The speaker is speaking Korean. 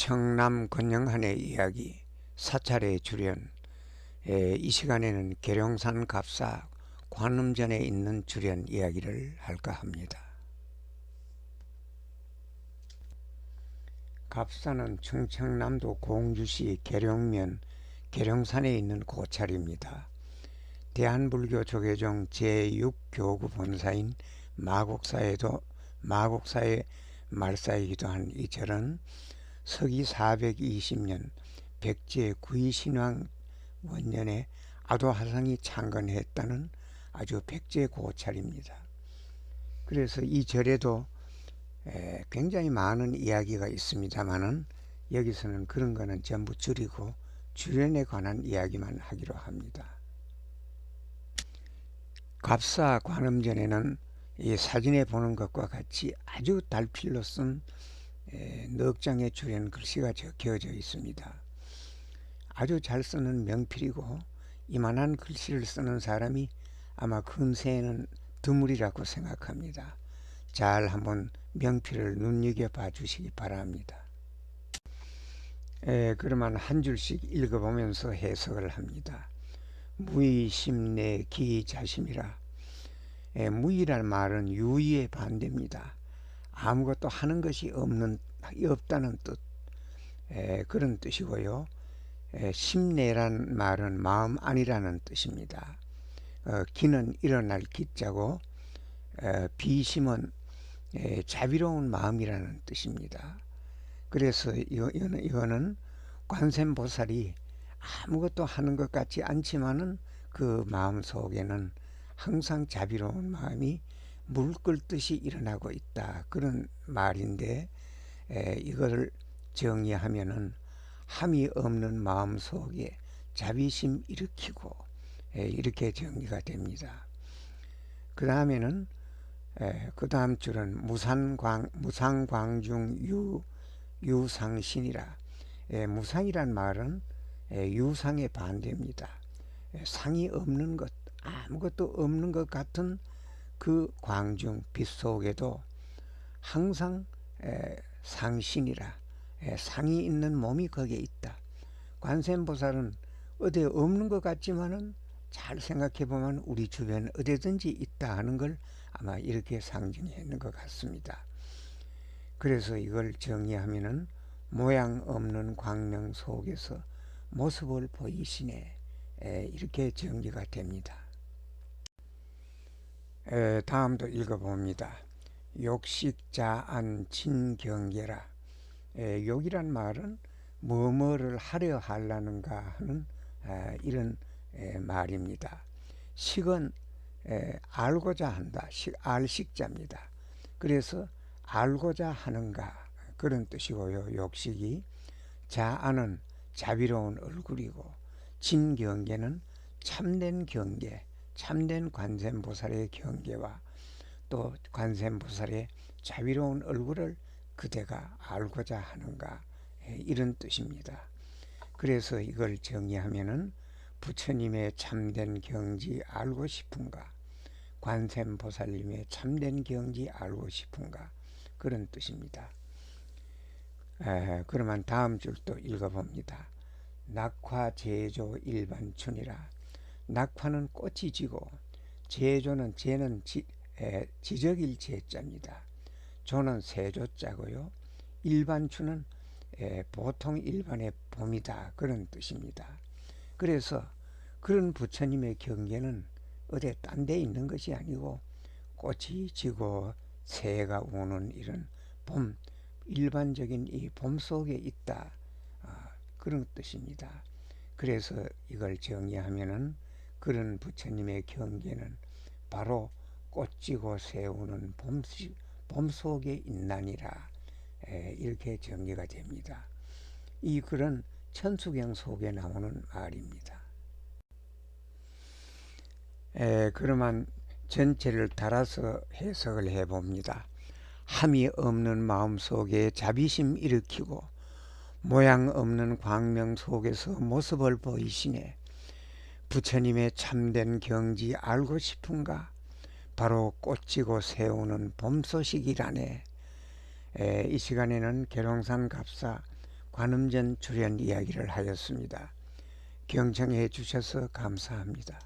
청남 권영한의 이야기 사찰의 주련 에, 이 시간에는 계룡산 갑사 관음전에 있는 주련 이야기를 할까 합니다. 갑사는 충청남도 공주시 계룡면 계룡산에 있는 고찰입니다. 대한불교 조계종 제6교구 본사인 마곡사에도 마곡사의 말사이기도 한 이 절은 서기 420년 백제 구이신왕 원년에 아도하상이 창건했다는 아주 백제 고찰입니다. 그래서 이 절에도 에, 굉장히 많은 이야기가 있습니다만은 여기서는 그런 거는 전부 줄이고 주련에 관한 이야기만 하기로 합니다. 갑사 관음전에는 이 사진에 보는 것과 같이 아주 달필로 쓴 에, 넉 장의 주련 글씨가 적혀져 있습니다. 아주 잘 쓰는 명필이고 이만한 글씨를 쓰는 사람이 아마 근세에는 드물이라고 생각합니다. 잘 한번 명필을 눈여겨봐 주시기 바랍니다. 에, 그러면 한 줄씩 읽어보면서 해석을 합니다. 무의심내 기자심이라 에, 무의란 말은 유의의 반대입니다. 아무것도 하는 것이 없는 없다는 뜻 에, 그런 뜻이고요. 에, 심내란 말은 마음 아니라는 뜻입니다. 어, 기는 일어날 기자고 에, 비심은 에, 자비로운 마음이라는 뜻입니다. 그래서 이거, 이거는, 이거는 관세음보살이 아무것도 하는 것 같지 않지만은 그 마음 속에는 항상 자비로운 마음이 물 끓듯이 일어나고 있다 그런 말인데 에, 이거를 정리하면은 함이 없는 마음 속에 자비심 일으키고 에, 이렇게 정리가 됩니다. 그 다음에는 그 다음 줄은 무산광 무상광중 유 유상신이라 에, 무상이란 말은 에, 유상의 반대입니다. 에, 상이 없는 것 아무것도 없는 것 같은 그 광중 빛 속에도 항상 에, 상신이라 에, 상이 있는 몸이 거기에 있다. 관세음보살은 어디에 없는 것 같지만은 잘 생각해 보면 우리 주변 어디든지 있다 하는 걸 아마 이렇게 상징해 있는 것 같습니다. 그래서 이걸 정리하면은 모양 없는 광명 속에서 모습을 보이시네 에, 이렇게 정리가 됩니다. 에, 다음도 읽어봅니다. 욕식자안 진경계라 에, 욕이란 말은 뭐뭐를 하려 하려는가 하는 에, 이런 에, 말입니다. 식은 에, 알고자 한다. 식, 알식자입니다. 그래서 알고자 하는가 그런 뜻이고요. 욕식이 자아는 자비로운 얼굴이고 진경계는 참된 경계, 참된 관세음보살의 경계와 또 관세음보살의 자비로운 얼굴을 그대가 알고자 하는가 이런 뜻입니다. 그래서 이걸 정의하면은 부처님의 참된 경지 알고 싶은가 관세음보살님의 참된 경지 알고 싶은가 그런 뜻입니다. 에, 그러면 다음 줄도 읽어봅니다. 낙화 제조 일반춘이라 낙화는 꽃이 지고 제조는 제는 지, 에, 지적일 제자입니다. 조는 세조자고요. 일반춘은 에, 보통 일반의 봄이다 그런 뜻입니다. 그래서 그런 부처님의 경계는 어디 딴 데 있는 것이 아니고 꽃이 지고 새가 우는 이런 봄 일반적인 이 봄 속에 있다 아, 그런 뜻입니다. 그래서 이걸 정의하면은 그런 부처님의 경계는 바로 꽃지고 새우는 봄, 봄 속에 있나니라 에, 이렇게 정리가 됩니다. 이 글은 천수경 속에 나오는 말입니다. 에, 그러면 전체를 달아서 해석을 해봅니다. 함이 없는 마음 속에 자비심 일으키고 모양 없는 광명 속에서 모습을 보이시네. 부처님의 참된 경지 알고 싶은가? 바로 꽃지고 세우는 봄 소식이라네. 에, 이 시간에는 계룡산 갑사 관음전 출연 이야기를 하였습니다. 경청해 주셔서 감사합니다.